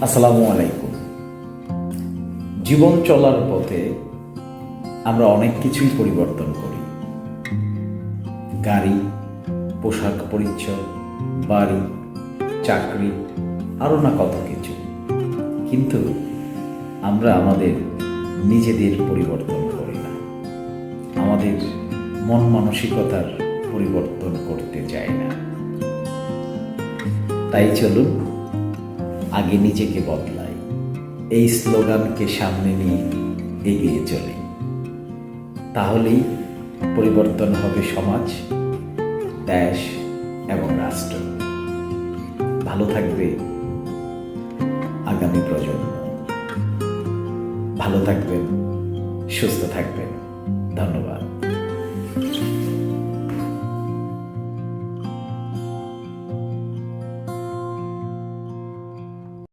আসসালামু আলাইকুম। জীবন চলার পথে আমরা অনেক কিছুই পরিবর্তন করি। গাড়ি, পোশাক পরিচ্ছদ, বাড়ি, চাকরি আরও না কত কিছু। কিন্তু আমরা আমাদের নিজেদের পরিবর্তন করি না। আমাদের মন মানসিকতার পরিবর্তন করতে চাই না। তাই চলুন আগে নিজেকে বদলাই। এই স্লোগানকে সামনে নিয়ে এগিয়ে চলি। তাহলেই পরিবর্তন হবে সমাজ, দেশ এবং রাষ্ট্র। ভালো থাকবে আগামী প্রজন্ম। ভালো থাকবেন, সুস্থ থাকবেন। ধন্যবাদ।